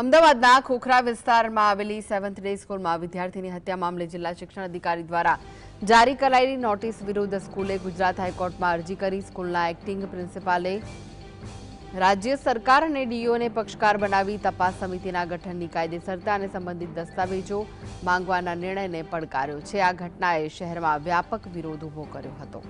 અમદાવાદના ખોખરા વિસ્તારમાં આવેલી સેવન્થ ડે સ્કૂલમાં વિદ્યાર્થીની હત્યા મામલે જિલ્લા શિક્ષણ અધિકારી દ્વારા જારી કરાયેલી નોટિસ વિરુદ્ધ સ્કૂલે ગુજરાત હાઈકોર્ટમાં અરજી કરી સ્કૂલના એક્ટિંગ પ્રિન્સિપાલે રાજ્ય સરકાર અને ડીઓને પક્ષકાર બનાવી તપાસ સમિતિના ગઠનની કાયદેસરતા અને સંબંધિત દસ્તાવેજો માંગવાના નિર્ણયને પડકાર્યો છે. આ ઘટનાએ શહેરમાં વ્યાપક વિરોધ ઊભો કર્યો હતો.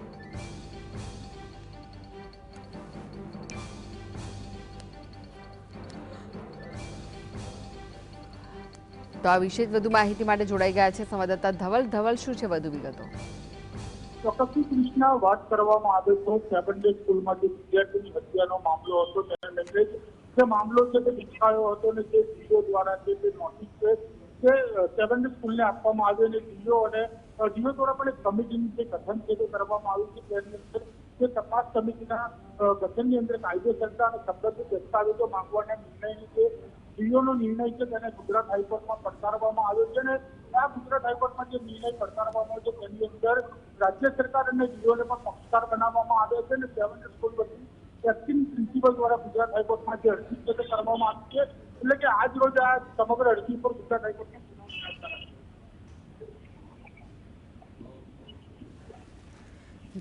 તો આ વિશે વધુ માહિતી માટે જોડાઈ ગયા છે સંવાદદાતા ધવલ. ધવલ, શું છે વધુ વિગતો? ચોક્કસથી કૃષ્ણા વાત કરવામાં આવે તો સેવન ડે સ્કૂલમાં જે વિદ્યાર્થીની હત્યાનો મામલો હતો. તેને લઈને જે મામલો છે તે વિચાર્યો હતો અને જે ડીઓ દ્વારા જે તે નોટિસ છે તે સેવન ડે સ્કૂલને આપવામાં આવ્યો અને ડીઓ અને ડીઓ દ્વારા પણ એક કમિટીનું જે ગઠન છે તે કરવામાં આવ્યું છે. તેની અંદર જે તપાસ સમિતિના ગઠનની અંદર કાયદેસરતા અને સંબંધિત દસ્તાવેજો માંગવાના નિર્ણયની જે ડીઓનો નિર્ણય છે તેને ગુજરાત હાઈકોર્ટમાં પડકારવામાં આવ્યો છે અને આ ગુજરાત હાઈકોર્ટમાં જે નિર્ણય પડકારવામાં આવ્યો છે તેની અંદર રાજ્ય સરકાર અને ડીઓને પણ પક્ષકાર બનાવવામાં આવ્યો છે અને સેવન સ્કૂલ વતી એક્ટિંગ પ્રિન્સિપલ દ્વારા ગુજરાત હાઈકોર્ટમાં જે અરજી છે તે કરવામાં આવી છે એટલે કે આજ રોજ આ સમગ્ર અરજી પર ગુજરાત હાઈકોર્ટની સુનાવણી ધરાશે.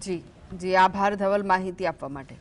જી જી, આભાર, ધવલ માહિતી આપવા માટે